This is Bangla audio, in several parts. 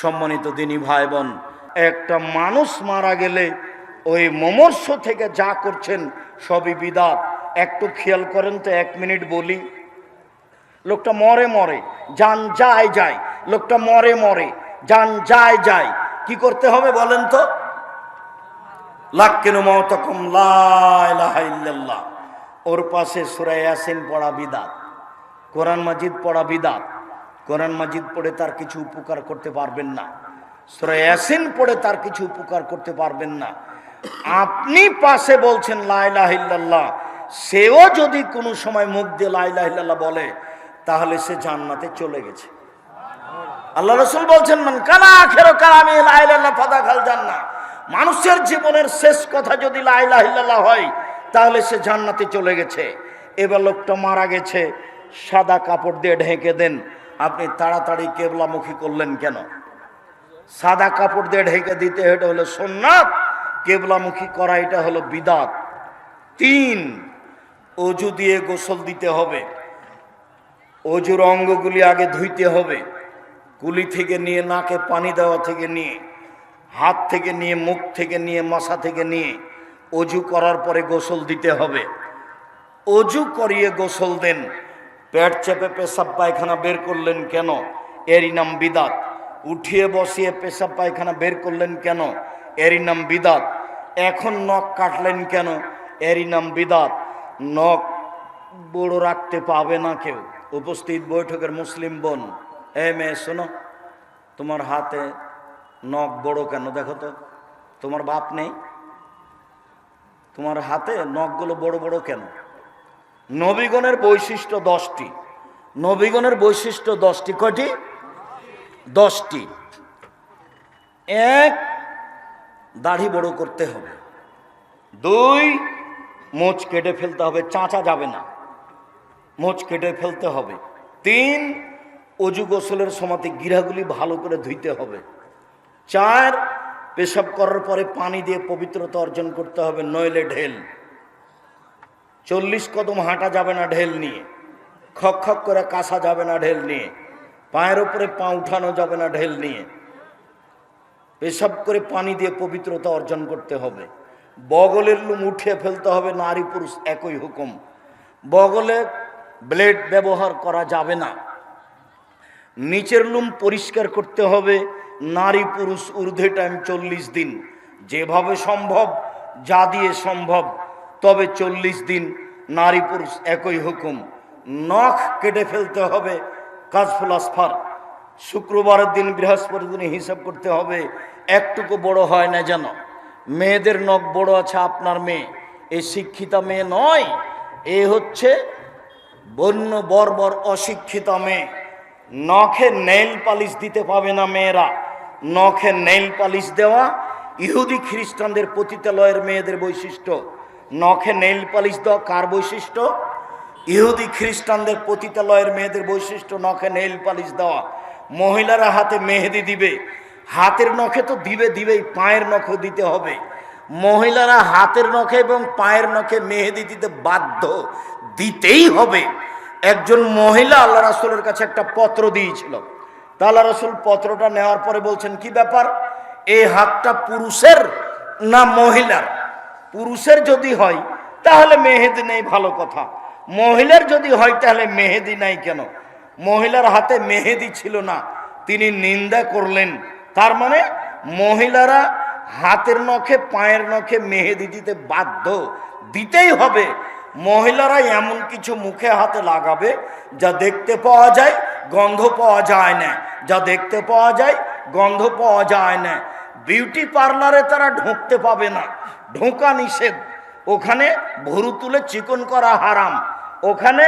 সম্মানিত দিনী ভাই বোন একটা মানুষ মারা গেলে ওই মমর্ষ থেকে যা করছেন সবই বিদাত। একটু খেয়াল করেন তো, এক মিনিট বলি। লোকটা মরে মরে, যান যায় যায়। লোকটা মরে মরে, যান যায় যায়। কি করতে হবে বলেন তো? লাক্কেনু মতকম লাহ ওর পাশে সুরাই ইয়াসিন পড়া বিদাত। কোরআন মাজিদ পড়া বিদাত। কোরআন মাজিদ পড়ে তার কিছু উপকার করতে পারবেন না। সুরাই ইয়াসিন পড়ে তার কিছু উপকার করতে পারবেন না। আপনি পাশে বলছেন লাইলাহিল্লাহ সেও যদি কোনো সময় মুখ দিয়ে লাইলাহিল্লাহ বলে, তাহলে সে জান্নাতে চলে গেছে। আল্লাহ রসুল বলছেন, মান কানা আখেরো কালামি লাইলাল্লাহ ফাদা খাল জান্না মানুষের জীবনের শেষ কথা যদি লাইলাহিল্লাহ হয়, তাহলে সে জান্নাতে চলে গেছে। এবার লোকটা মারা গেছে, সাদা কাপড় দিয়ে ঢেকে দেন। আপনি তাড়াতাড়ি কেবলামুখী করলেন কেন? সাদা কাপড় দিয়ে ঢেকে দিতে এটা হলো সোননাথ কেবলামুখী করা এটা হলো বিদাত। তিন, অজু দিয়ে গোসল দিতে হবে। অজুর অঙ্গগুলি আগে ধুইতে হবে, কুলি থেকে নিয়ে নাকে পানি দেওয়া থেকে নিয়ে, হাত থেকে নিয়ে, মুখ থেকে নিয়ে মশা থেকে নিয়ে অজু করার পরে গোসল দিতে হবে। অজু করিয়ে গোসল দেন। পেট চেপে পেশাব পায়খানা বের করলেন কেন? এরই নাম বিদাত। উঠিয়ে বসিয়ে পেশাব পায়খানা বের করলেন কেন? এরই নাম বিদাত। এখন নখ কাটলেন কেন? এরই নাম বিদাত। নখ বড় রাখতে পাবে না কেউ। উপস্থিত বৈঠকের মুসলিম বোন, এ মেয়ে, শোনো, তোমার হাতে নখ বড় কেন? দেখো তো, তোমার বাপ নেই? তোমার হাতে নখগুলো বড় বড় কেন? নবীগণের বৈশিষ্ট্য দশটি। নবীগণের বৈশিষ্ট্য দশটি। কয়টি? দশটি। এক, দাড়ি বড় করতে হবে। দুই, মোচ কেটে ফেলতে হবে। চাঁচা যাবে না। মোচ কেটে ফেলতে হবে। তিন, অজু গোসলের সমাতে গিরাগুলি ভালো করে ধুইতে হবে। চার, পেশাব করার পরে পানি দিয়ে পবিত্রতা অর্জন করতে হবে, নইলে ঢেল। চল্লিশ কদম হাঁটা যাবে না ঢেল নিয়ে। খক খক করে কাঁসা যাবে না ঢেল নিয়ে। পায়ের ওপরে পা উঠানো যাবে না ঢেল নিয়ে। পেশাব করে পানি দিয়ে পবিত্রতা অর্জন করতে হবে। বগলের লুম উঠিয়ে ফেলতে হবে, নারী পুরুষ একই হুকুম। বগলে ব্লেড ব্যবহার করা যাবে না। নিচের লুম পরিষ্কার করতে হবে, নারী পুরুষ ঊর্ধ্বে টাইম চল্লিশ দিন। যেভাবে সম্ভব, যা দিয়ে সম্ভব। তবে চল্লিশ দিন নারী পুরুষ একই হুকুম। নখ কেটে ফেলতে হবে, কাজফুল আসফার। শুক্রবারের দিন বৃহস্পতি দিনে হিসাব করতে হবে, একটুকু বড় হয় না যেন। মেয়েদের নখ বড় আছে আপনার মেয়ে। এই শিক্ষিতা মেয়ে নয়, এ হচ্ছে বন্য, বর্বর, অশিক্ষিত মেয়ে। নখে নেইল পালিশ দিতে পাবে না মেয়েরা। নখে নেইল পালিশ দেওয়া ইহুদি খ্রিস্টানদের পতিতালয়ের মেয়েদের বৈশিষ্ট্য। নখে নেইল পালিশ দেওয়া কার বৈশিষ্ট্য? ইহুদি খ্রিস্টানদের পতিতালয়ের মেয়েদের বৈশিষ্ট্য, নখে নেইল পালিশ দেওয়া। মহিলারা হাতে মেহেদি দিবে। হাতের নখে তো দিবে দিবেই, পায়ের নখও দিতে হবে। মহিলারা হাতের নখে এবং পায়ের নখে মেহেদি দিতে বাধ্য, দিতেই হবে। একজন মহিলা আল্লাহ রাসুলের কাছে একটা পত্র দিয়েছিল। তা আল্লাহ রাসুল পত্রটা নেওয়ার পরে বলছেন, কি ব্যাপার? এই হাতটা পুরুষের না মহিলার? পুরুষের যদি হয়, তাহলে মেহেদি নেই ভালো কথা। মহিলার যদি হয়, তাহলে মেহেদি নাই কেন? মহিলার হাতে মেহেদি ছিল না, তিনি নিন্দা করলেন। তার মানে মহিলারা হাতের নখে, পায়ের নখে মেহেদি দিতে বাধ্য। দিতেই হবে। মহিলারা এমন কিছু মুখে হাতে লাগাবে, যা দেখতে পাওয়া যায়, গন্ধ পাওয়া যায় না। যা দেখতে পাওয়া যায়, গন্ধ পাওয়া যায় না। বিউটি পার্লারে তারা ঢুকতে পাবে না। ঢোকা নিষেধ। ওখানে ভরু তুলে চিকন করা হারাম। ওখানে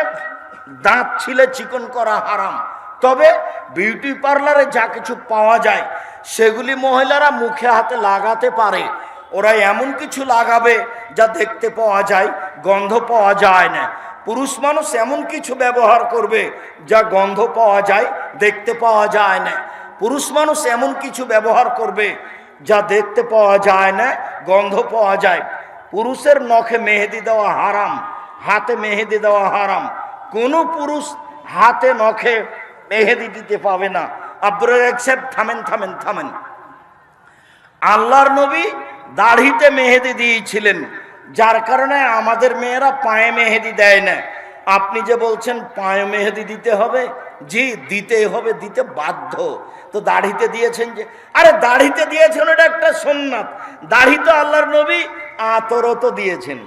দাঁত ছিলে চিকন করা হারাম। তবে বিউটি পার্লারে যা কিছু পাওয়া যায়, সেগুলি মহিলারা মুখে হাতে লাগাতে পারে। ওরা এমন কিছু লাগাবে যা দেখতে পাওয়া যায়, গন্ধ পাওয়া যায় না। পুরুষ মানুষ এমন কিছু ব্যবহার করবে যা গন্ধ পাওয়া যায়, দেখতে পাওয়া যায় না। পুরুষ মানুষ এমন কিছু ব্যবহার করবে যা দেখতে পাওয়া যায় না, গন্ধ পাওয়া যায়। পুরুষের নখে মেহেদি দেওয়া হারাম, হাতে মেহেদি দেওয়া হারাম। কোনো পুরুষ হাতে নখে মেহেদি দিতে পাবে না। সাহেব, থামেন থামেন থামেন। আল্লাহর নবী দাড়িতে মেহেদি দিয়েছিলেন। যার কারণে আমাদের মেয়েরা পায়ে মেহেদি দেয় না। আপনি যে বলছেন, পায়ে মেহেদি দিতে হবে জি দিতেই হবে, দিতে বাধ্য। তো দাড়িতে দিয়েছেন যে, আরে দাড়িতে দিয়েছেন, ওটা একটা সোননাথ। দাড়ি তো আল্লাহর নবী, আতরও তো দিয়েছেন।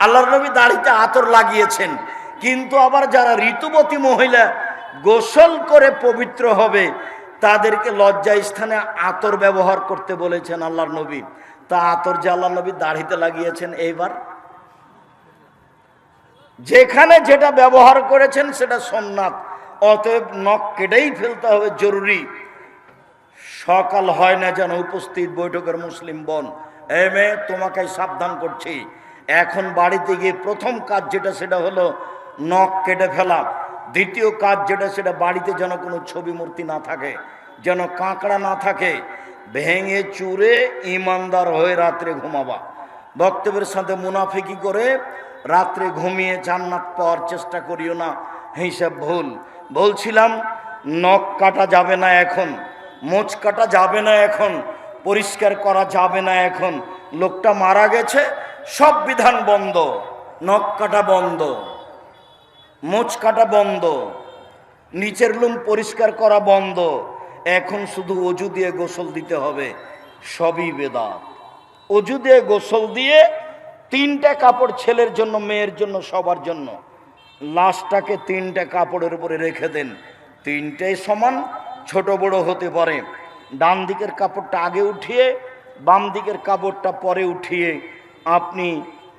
আল্লাহর নবী দাড়িতে আতর লাগিয়েছেন। কিন্তু আবার যারা ঋতুবতী মহিলা গোসল করে পবিত্র হবে, তাদেরকে লজ্জা স্থানে আতর ব্যবহার করতে বলেছেন আল্লাহর নবী। তা আতর যে আল্লাহ নবী দাড়িতে লাগিয়েছেন, এইবার? যেখানে যেটা ব্যবহার করেছেন, সেটা সোননাথ। অতএব নখ কেটেই ফেলতে হবে, জরুরি। সকাল হয় না যেন উপস্থিত বৈঠকের মুসলিম বোন। এ মেয়ে তোমাকে সাবধান করছি। এখন বাড়িতে গিয়ে প্রথম কাজ যেটা, সেটা হলো নখ কেটে ফেলা। দ্বিতীয় কাজ যেটা, সেটা বাড়িতে যেন কোনো ছবি মূর্তি না থাকে, যেন কাঁকড়া না থাকে। ভেঙে চুরে ইমানদার হয়ে রাত্রে ঘুমাবা। বক্তব্যের সাথে মুনাফিকি করে রাত্রে ঘুমিয়ে জান্নাত পাওয়ার চেষ্টা করিও না। হিসাব ভুল। বলছিলাম, নখ কাটা যাবে না এখন, মোচ কাটা যাবে না এখন, পরিষ্কার করা যাবে না এখন, লোকটা মারা গেছে, সব বিধান বন্ধ, নখ কাটা বন্ধ, মোচ কাটা বন্ধ, নিচের লুম পরিষ্কার করা বন্ধ, এখন শুধু অজু দিয়ে গোসল দিতে হবে, সবই বেদাত। অজু দিয়ে গোসল দিয়ে তিনটা কাপড় ছেলের জন্য, মেয়ের জন্য, সবার জন্য। লাশটাকে তিনটা কাপড়ের উপরে রেখে দেন। তিনটাই সমান, ছোট বড় হতে পারে। ডান দিকের কাপড়টা আগে উঠিয়ে, বাম দিকের কাপড়টা পরে উঠিয়ে আপনি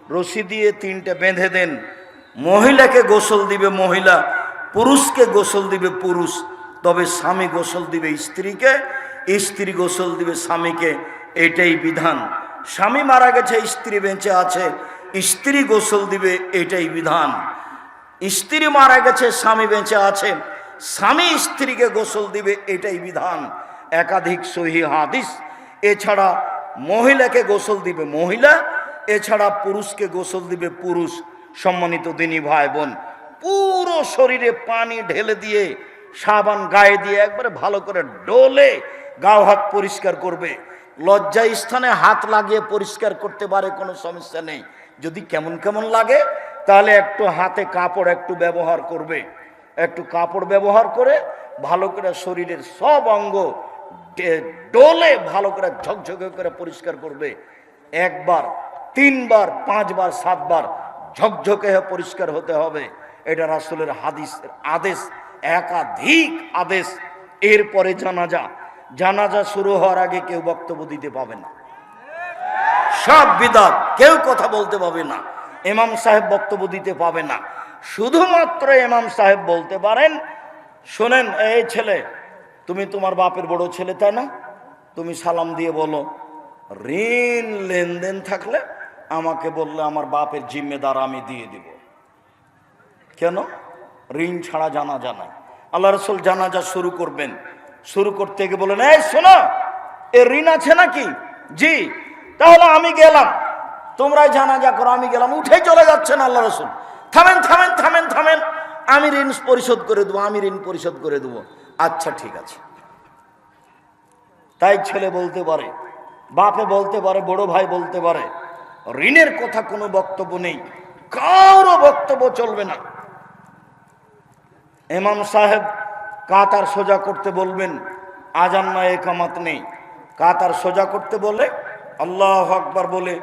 রশি দিয়ে তিনটে বেঁধে দেন। মহিলাকে গোসল দিবে মহিলা, পুরুষকে গোসল দিবে পুরুষ, তবে স্বামী গোসল দিবে স্ত্রীকে, স্ত্রী গোসল দিবে স্বামীকে, এটাই বিধান। স্বামী মারা গেছে, স্ত্রী বেঁচে আছে, স্ত্রী গোসল দিবে, এটাই বিধান। স্ত্রী মারা গেছে, স্বামী বেঁচে আছে। স্বামী স্ত্রীকে গোসল দিবে, এটাই বিধান। একাধিক সহি হাদিস। এছাড়া মহিলাকে গোসল দিবে মহিলা, এছাড়া পুরুষকে গোসল দিবে পুরুষ। সম্মানিত দিনী ভাই বোন পুরো শরীরে পানি ঢেলে দিয়ে, সাবান গায়ে দিয়ে একবারে ভালো করে ডোলে গাও হাত পরিষ্কার করবে। লজ্জা স্থানে হাত লাগিয়ে পরিষ্কার করতে পারে, কোনো সমস্যা নেই। যদি কেমন কেমন লাগে তাহলে একটু হাতে কাপড় একটু ব্যবহার করবে। একটু কাপড় ব্যবহার করে ভালো করে শরীরের সব অঙ্গ ডোলে ভালো করে ঝকঝকে করে পরিষ্কার করবে। একবার, তিনবার, পাঁচবার, সাতবার ঝকঝকে পরিষ্কার হতে হবে। এটা রাসুলের হাদিস আদেশ, একাধিক আদেশ। এরপরে জানাজা জানাজা শুরু হওয়ার আগে কেউ বক্তব্য দিতে পাবে না। সব বিদাত, কেউ কথা বলতে পাবে না। ইমাম সাহেব বক্তব্য দিতে পাবে না। শুধুমাত্র এমাম সাহেব বলতে পারেন, শোনেন, এই ছেলে, তুমি তোমার বাপের বড় ছেলে, তাই না? তুমি সালাম দিয়ে বলো। ঋণ লেনদেন থাকলে আমাকে বললে আমার বাপের জিম্মেদার আমি দিয়ে দিব। কেন? ঋণ ছাড়া জানা জানায় আল্লাহ রসুল জানাজা শুরু করবেন। শুরু করতে গিয়ে বলেন, এই শোনো, এ ঋণ আছে নাকি? জি। তাহলে আমি গেলাম। তোমরাই জানাজা করো, আমি গেলাম উঠে চলে যাচ্ছেন আল্লাহ রসুল। থামেন থামেন থামেন থামেন। আমি ঋণ পরিশোধ করে দেবো, আমি ঋণ পরিশোধ করে দেবো। আচ্ছা ঠিক আছে। তাই ছেলে বলতে পারে, বাপে বলতে পারে, বড় ভাই বলতে পারে, ঋণের কথা কোনো বক্তব্য নেই, কারও বক্তব্য চলবে না। ইমাম সাহেব কাতার সোজা করতে বলবেন, আজান না, একামাত নেই। কাতার সোজা করতে বলে, আল্লাহ আকবার বলে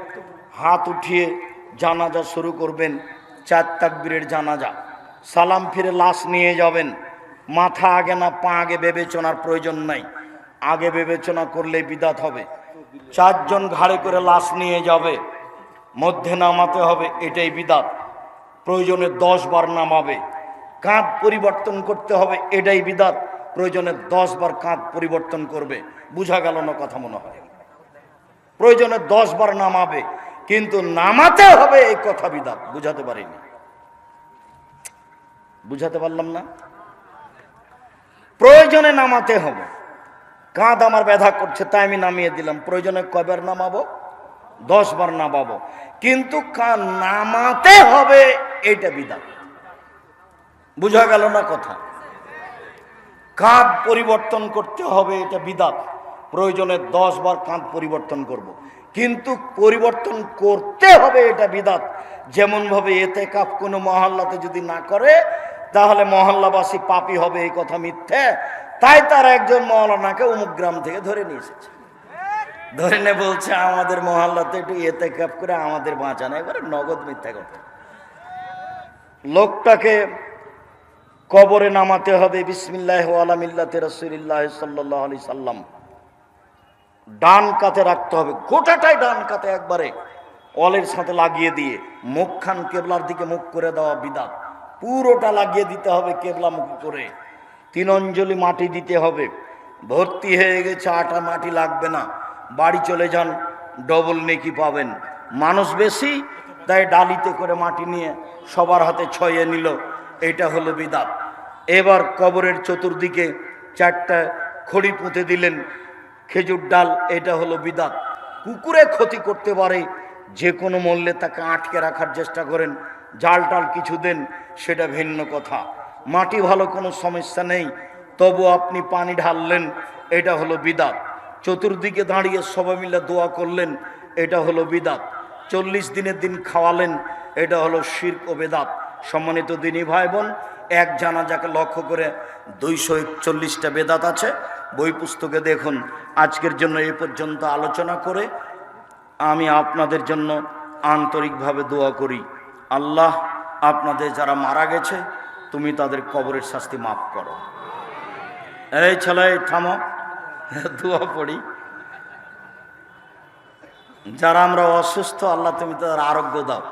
হাত উঠিয়ে জানাজা শুরু করবেন। চার তাকবীরের জানাজা। সালাম ফিরে লাশ নিয়ে যাবেন। মাথা আগে না পা আগে বিবেচনার প্রয়োজন নাই। আগে বিবেচনা করলে বিদাত হবে। চারজন ঘাড়ে করে লাশ নিয়ে যাবে। মধ্যে নামাতে হবে, এটাই বিদাত। প্রয়োজনে দশ বার নামাবে। কাঁধ পরিবর্তন করতে হবে, এটাই বিদাত। প্রয়োজনে দশ বার কাঁধ পরিবর্তন করবে। বুঝা গেল না কথা মনে হয়? প্রয়োজনে দশ বার নামাবে। কিন্তু নামাতে হবে এই কথা বিদাত বুঝাতে পারিনি। বুঝাতে পারলাম না? প্রয়োজনে নামাতে হবে। কাঁধ আমার ব্যথা করছে, তাই আমি নামিয়ে দিলাম। প্রয়োজনে কয়বার নামাবো? দশ বার নামাবো। কিন্তু কা- নামাতে হবে, এইটা বিধান। বুঝা গেল না কথা? কাঁধ পরিবর্তন করতে হবে, এটা বিদাত প্রয়োজনে দশ বার কাঁধ পরিবর্তন করব। কিন্তু পরিবর্তন করতে হবে এটা বিদাত। যেমনভাবে এতে কাপ কোনো মহল্লাতে যদি না করে, তাহলে মহল্লাবাসী পাপি হবে এই কথা মিথ্যে। তাই তার একজন মহলানাকে অমুক গ্রাম থেকে ধরে নিয়ে এসেছে। ধরে নে বলছে, আমাদের মহল্লাতে একটু এতে কাপ করে আমাদের বাঁচানো। এবারে নগদ মিথ্যা কথা। লোকটাকে কবরে নামাতে হবে। বিসমিল্লাহ আলামিল্লাতে রসুলিল্লাহ সাল্লাহ আলি সাল্লাম। ডান কাতে রাখতে হবে, গোটাটাই ডান কাতে একবারে। অলের সাথে লাগিয়ে দিয়ে, মুখখান কেবলার দিকে মুখ করে দেওয়া বিদাত। পুরোটা লাগিয়ে দিতে হবে কেবলা মুখ করে। তিন অঞ্জলি মাটি দিতে হবে। ভর্তি হয়ে গেছে, আটা মাটি লাগবে না। বাড়ি চলে যান, ডবল নেকি পাবেন। মানুষ বেশি, তাই ডালিতে করে মাটি নিয়ে সবার হাতে ছয়ে নিল। এটা হলো বিদাত। এবার কবরের চতুর্দিকে চারটা খড়ি পুঁতে দিলেন। খেজুর ডাল, এটা হলো বিদাত। কুকুরে ক্ষতি করতে পারে, যে কোনো মূল্যে তাকে আটকে রাখার চেষ্টা করেন। জাল টাল কিছু দেন, সেটা ভিন্ন কথা। মাটি ভালো কোনো সমস্যা নেই, তবু আপনি পানি ঢাললেন, এটা হলো বিদাত। চতুর্দিকে দাঁড়িয়ে সবাই মিলে দোয়া করলেন, এটা হলো বিদাত। চল্লিশ দিনের দিন খাওয়ালেন, এটা হলো শির্ক ও বেদাত। সম্মানিত দিনী ভাই বোন এক জানাজাকে লক্ষ্য করে দুইশো একচল্লিশটা বেদাত আছে। বই পুস্তকে দেখুন, আজকের জন্য এ পর্যন্ত আলোচনা করে আমি আপনাদের জন্য আন্তরিকভাবে দোয়া করি। আল্লাহ আপনাদের যারা মারা গেছে, তুমি তাদের কবরের শাস্তি মাফ করো। এই ছেলে, থামো, দোয়া পড়ি। যারা আমরা অসুস্থ, আল্লাহ তুমি তাদের আরোগ্য দাও।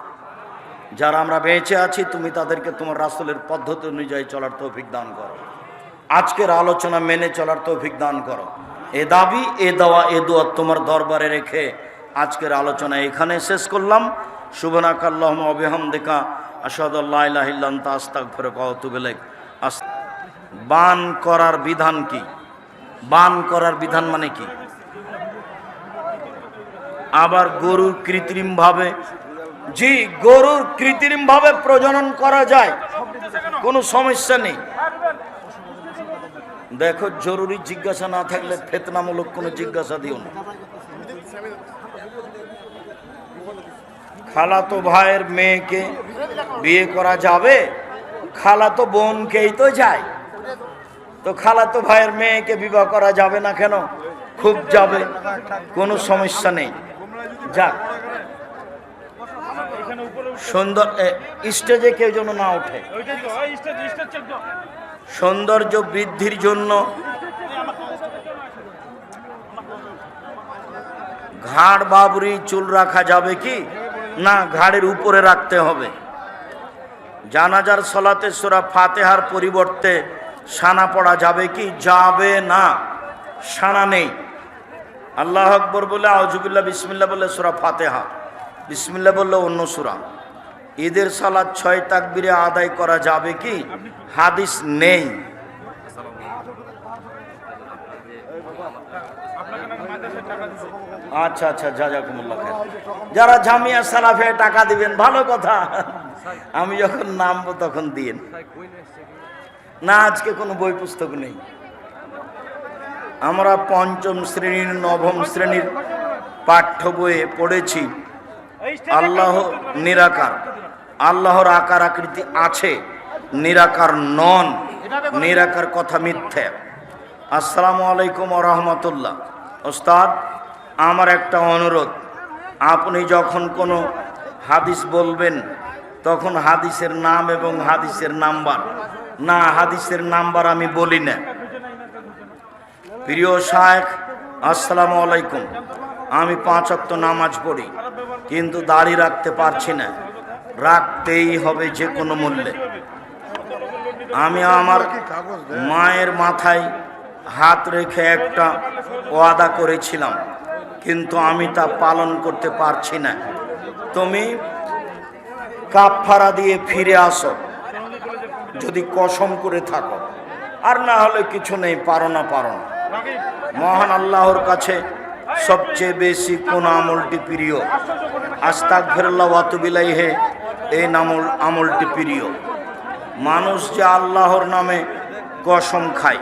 যারা আমরা বেঁচে আছি, তুমি তাদেরকে তোমার রাসুলের পদ্ধতি অনুযায়ী চলার তৌফিক দান করো। আজকের আলোচনা মেনে চলার তৌফিক দান করো। এ দাবি, এ দেওয়া, এ দোয়া তোমার দরবারে রেখে আজকের আলোচনা এখানে শেষ করলাম। শুভনাক আল্লাহ অবিহাম দেখা আসাদুল্লাহ আস্তাক ফেরে কহতুবেলেক আস বান করার বিধান কি? বান করার বিধান মানে কি? আবার গরুর কৃত্রিম ভাবে জি, গরুর কৃত্রিম ভাবে প্রজনন করা যায়। কোনো সমস্যা নেই। দেখো, জরুরি জিজ্ঞাসা না থাকলে ফেতনামূলক কোনো জিজ্ঞাসা দিও না। খালাতো ভাইয়ের মেয়েকে বিয়ে করা যাবে? খালাতো বোনকেই তো যায়। তো খালাতো ভাইয়ের মেয়েকে বিবাহ করা যাবে না কেন? খুব যাবে। কোনো সমস্যা নেই। যাক। সুন্দর স্টেজে কেউ যেন না ওঠে। সৌন্দর্য বৃদ্ধির জন্য ঘাড় বাবরি চুল রাখা যাবে কি? না ঘাড়ের উপরে রাখতে হবে। জানাজার সলাতে সোরা ফাতেহার পরিবর্তে সানা পড়া যাবে কি? যাবে না সানা নেই। আল্লাহ আকবর বলে আউজুবিল্লাহ বিসমিল্লা বলে সোরা ফাতেহা। বিসমিল্লা বললে, অন্য সুরা। ঈদের সালাদ ছয় তাকবিরে আদায় করা যাবে কি? হাদিস নেই। আচ্ছা আচ্ছা জাজাকুমুল্লাহ খায়ের। যারা জামিয়া সালাফে টাকা দিবেন, ভালো কথা। আমি যখন নামবো তখন দিন। না, আজকে কোনো বই পুস্তক নেই। আমরা পঞ্চম শ্রেণির, নবম শ্রেণির পাঠ্য বইয়ে পড়েছি। আল্লাহ নিরাকার। আল্লাহর আকার আকৃতি আছে, নিরাকার নন, নিরাকার কথা মিথ্যে। আসসালামু আলাইকুম রহমতুল্লাহ। ওস্তাদ, আমার একটা অনুরোধ। আপনি যখন কোনো হাদিস বলবেন, তখন হাদিসের নাম এবং হাদিসের নাম্বার। না, হাদিসের নাম্বার আমি বলি না। প্রিয় শায়েখ, আসসালামু আলাইকুম। আমি পাঁচ অক্ত নামাজ পড়ি, কিন্তু দাড়ি রাখতে পারছি না। রাখতেই হবে যে কোনো মূল্যে। আমি আমার মায়ের মাথায় হাত রেখে একটা ওয়াদা করেছিলাম, কিন্তু আমি তা পালন করতে পারছি না। তুমি কাপফারা দিয়ে ফিরে আসো, যদি কসম করে থাকো। আর না হলে কিছু নেই, পারো না পারো না। মহান আল্লাহর কাছে সবচেয়ে বেশি কোন আমলটি প্রিয়? আস্তাক ফেরল্লা ওয়াতুবিলাই হে এই নামল, আমলটি প্রিয়। মানুষ যে আল্লাহর নামে কসম খায়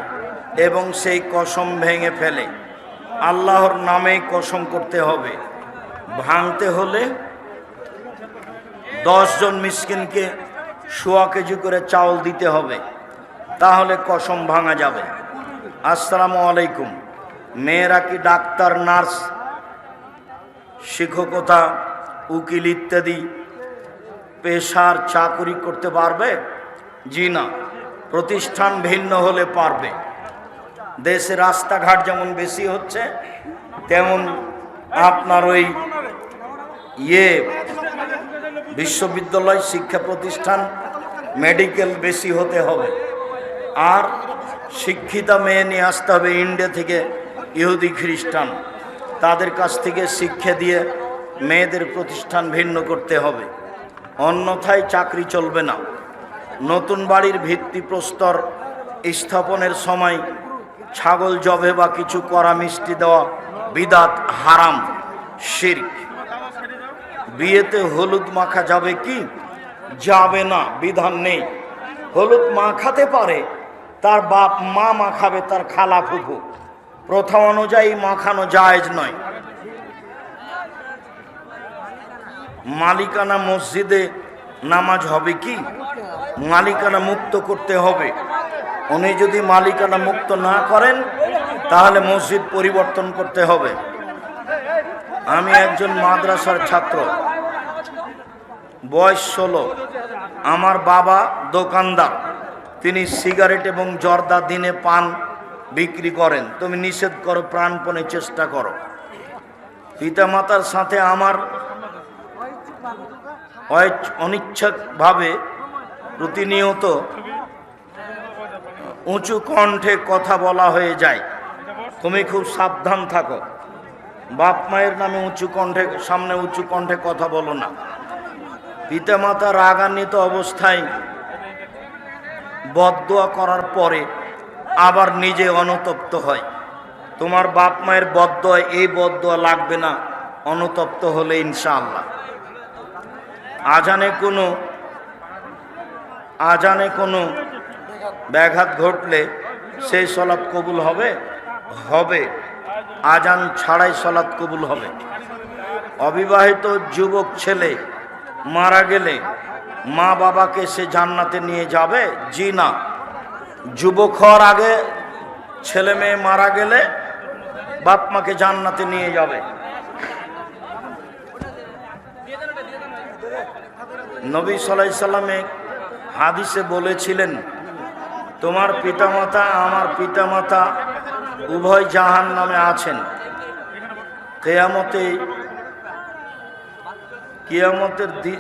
এবং সেই কসম ভেঙে ফেলে, আল্লাহর নামেই কসম করতে হবে। ভাঙতে হলে জন মিসকিনকে সোয়া কেজি করে চাউল দিতে হবে, তাহলে কসম ভাঙা যাবে। আসসালামু আলাইকুম। মেয়েরা কি ডাক্তার, নার্স? শিক্ষকতা উকিল ইত্যাদি পেশার চাকুরি করতে পারবে? জি না, প্রতিষ্ঠান ভিন্ন হলে পারবে। দেশে রাস্তাঘাট যেমন বেশি হচ্ছে, তেমন আপনার ওই ইয়ে বিশ্ববিদ্যালয় শিক্ষা প্রতিষ্ঠান মেডিকেল বেশি হতে হবে। আর শিক্ষিতা মেয়ে নিয়ে আসতে হবে ইন্ডিয়া থেকে। ইহুদি খ্রিস্টান, তাদের কাছ থেকে শিক্ষা দিয়ে মেয়েদের প্রতিষ্ঠান ভিন্ন করতে হবে। অন্যথায় চাকরি চলবে না। নতুন বাড়ির ভিত্তিপ্রস্তর স্থাপনের সময় ছাগল জবে বা কিছু করা মিষ্টি দেওয়া বিদাত হারাম, শির্ক। বিয়েতে হলুদ মাখা যাবে কি? যাবে না, বিধান নেই। হলুদ মাখাতে পারে, তার বাপ মা মাখাবে, তার খালা ফুফু। প্রথা অনুযায়ী মাখানো জায়েজ নয়। মালিকানা মসজিদে নামাজ হবে কি? মালিকানা মুক্ত করতে হবে। উনি যদি মালিকানা মুক্ত না করেন, তাহলে মসজিদ পরিবর্তন করতে হবে। আমি একজন মাদ্রাসার ছাত্র। বয়স ষোলো। আমার বাবা দোকানদার। তিনি সিগারেট এবং জর্দা দিনে পান বিক্রি করেন। তুমি নিষেধ করো, প্রাণপণে চেষ্টা করো। পিতা মাতার সাথে আমার অনিচ্ছাকভাবে প্রতিনিয়ত উঁচু কণ্ঠে কথা বলা হয়ে যায়। তুমি খুব সাবধান থাকো। বাপ মায়ের নামে উঁচু কণ্ঠে, সামনে উঁচু কণ্ঠে কথা বলো না। পিতামাতা রাগান্বিত অবস্থায় বদদোয়া করার পরে আবার নিজে অনুতপ্ত হয়। তোমার বাপ মায়ের বদদোয়া, এই বদদোয়া লাগবে না। অনুতপ্ত হলে ইনশাআল্লাহ। আজানে কোনো আজানে কোনো ব্যাঘাত ঘটলে সেই সলাৎ কবুল হবে? হবে। আজান ছাড়াই সলাৎ কবুল হবে। অবিবাহিত যুবক ছেলে মারা গেলে মা বাবাকে সে জান্নাতে নিয়ে যাবে? জি না। যুবক হওয়ার আগে ছেলে মেয়ে মারা গেলে বাপ মাকে জান্নাতে নিয়ে যাবে। নবী সাল্লাহ সাল্লামে হাদিসে বলেছিলেন, তোমার পিতামাতা আমার পিতামাতা উভয় জাহান নামে আছেন। কেয়ামতে কেয়ামতের দি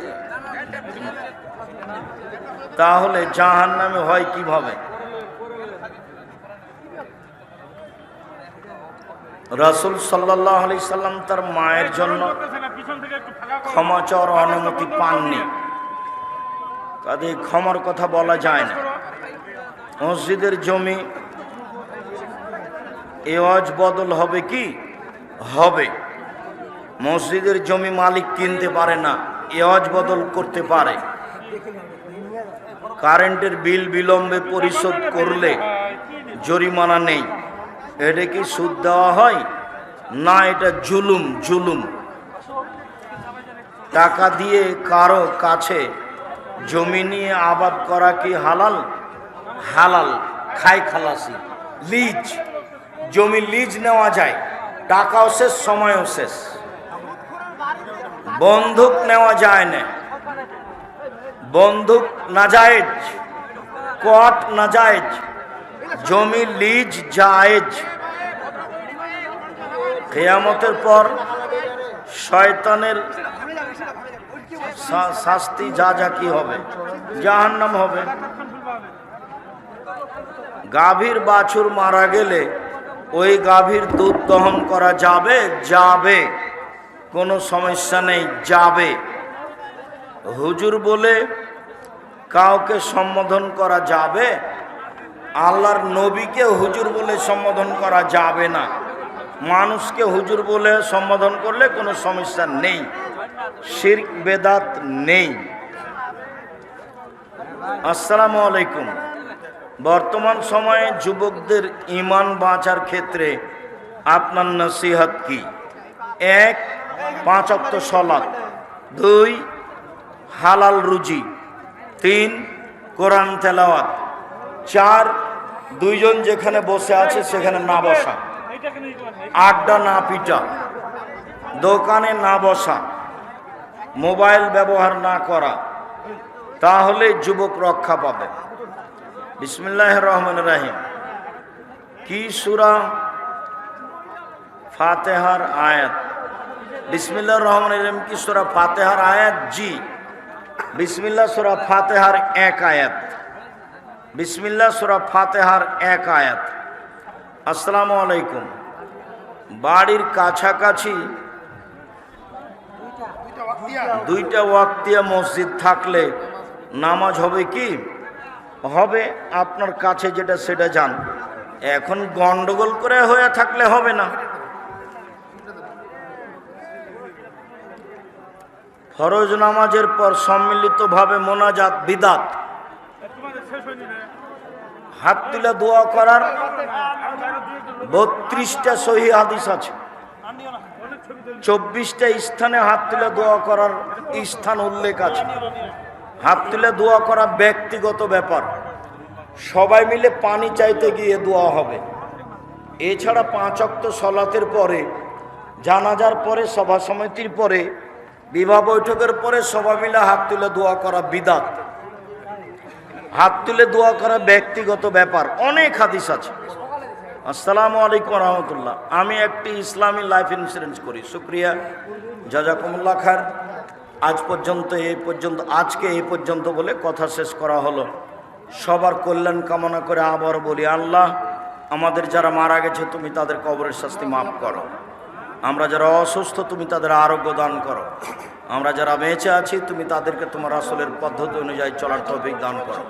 তাহলে জাহান নামে হয় কীভাবে? রসুল সাল্লাহ আলি সাল্লাম তার মায়ের জন্য ক্ষমা চাওয়ার অনুমতি পাননি। তাদের ক্ষমার কথা বলা যায় না। মসজিদের জমি এওয়াজ বদল হবে কি? হবে। মসজিদের জমি মালিক কিনতে পারে না এওয়াজ বদল করতে পারে। কারেন্টের বিল বিলম্বে পরিশোধ করলে জরিমানা নেই। এটা কি সুদ দেওয়া হয়? না, এটা জুলুম জুলুম। টাকা দিয়ে কারও কাছে জমি নিয়ে আবাদ করা কি হালাল? হালাল। খাই খালাসি। লিজ। জমি লিজ নেওয়া যায়। টাকাও শেষ, সময়ও শেষ। বন্দুক নেওয়া যায় না। বন্দুক নাজায়েজ। কট না নাজায়েজ। জমি লিজ জায়েজ। কেয়ামতের পর শয়তানের শাস্তি যা যা কি হবে? জাহান্নাম হবে। গাভীর বাছুর মারা গেলে ওই গাভীর দুধ দহন করা যাবে? যাবে। কোনো সমস্যা নেই, যাবে। হুজুর বলে, কাউকে সম্বোধন করা যাবে? আল্লাহর নবীকে হুজুর বলে সম্বোধন করা যাবে না। মানুষকে হুজুর বলে সম্বোধন করলে কোনো সমস্যা নেই। শির্ক, বেদাত নেই। আসসালামু আলাইকুম। বর্তমান সময়ে যুবকদের ইমান বাঁচার ক্ষেত্রে আপনার নসিহত কি? এক, পাঁচ অক্ত সলাৎ দুই, হালাল রুজি। তিন, কোরআন তেলাওয়াত। চার দুইজন যেখানে বসে আছে, সেখানে না বসা। আড্ডা না পিটা। দোকানে না বসা। মোবাইল ব্যবহার না করা। তাহলে যুবক রক্ষা পাবে। বিসমিল্লাহ রহমান রাহিম। কি সুরা? ফাতেহার আয়াত। বিসমিল্লাহ রহমান রহিম কি সুরা ফাতেহার আয়াত? জি। বিসমিল্লাহ সুরা ফাতেহার এক আয়াত। বিসমিল্লাহ সুরা ফাতেহার এক আয়াত। আসসালামু আলাইকুম। বাড়ির কাছাকাছি দুইটা ওয়াক্তিয়া মসজিদ থাকলে নামাজ হবে কি? হবে, আপনার কাছে যেটা সেটা যান। এখন গন্ডগোল করে হয়ে থাকলে হবে না। ফরজ নামাজের পর সম্মিলিতভাবে মোনাজাত বিদাত। হাত তুলে দোয়া করার বত্রিশটা সহি হাদিস আছে। চব্বিশটা স্থানে হাত তুলে দোয়া করার স্থান উল্লেখ আছে। হাত তুলে দোয়া করা ব্যক্তিগত ব্যাপার। সবাই মিলে পানি চাইতে গিয়ে দোয়া হবে। এছাড়া পাঁচ অক্ত সলাতের পরে, জানাজার পরে, সভা সমিতির পরে, বিবাহ বৈঠকের পরে সবাই মিলে হাত তুলে দোয়া করা বিদাত। হাত তুলে দোয়া করা ব্যক্তিগত ব্যাপার, অনেক হাদিস আছে। আসসালামু আলাইকুম রহমতুল্লাহ। আমি একটি ইসলামী লাইফ ইন্স্যুরেন্স করি, শুক্রিয়া। জাজাকুমুল্লাহ খার আজ পর্যন্ত এই পর্যন্ত, আজকে এই পর্যন্ত বলে কথা শেষ করা হলো। সবার কল্যাণ কামনা করে আবার বলি, আল্লাহ, আমাদের যারা মারা গেছে, তুমি তাদের কবরের শাস্তি মাফ করো। আমরা যারা অসুস্থ, তুমি তাদের আরোগ্য দান করো। আমরা যারা বেঁচে আছি, তুমি তাদেরকে তোমার আসলের পদ্ধতি অনুযায়ী চলার তৌফিক দান করো।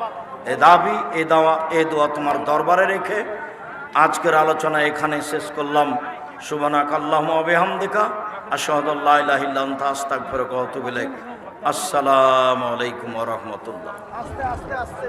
এ দাবি, এ দাওয়া, এ দোয়া তোমার দরবারে রেখে আজকের আলোচনা এখানে শেষ করলাম। সুবানাক আল্লাহ আবেহামদিকা ওয়া আতুবু ইলাইক। আসসালামু আলাইকুম রাহমাতুল্লাহ। আস্তে আস্তে আস্তে।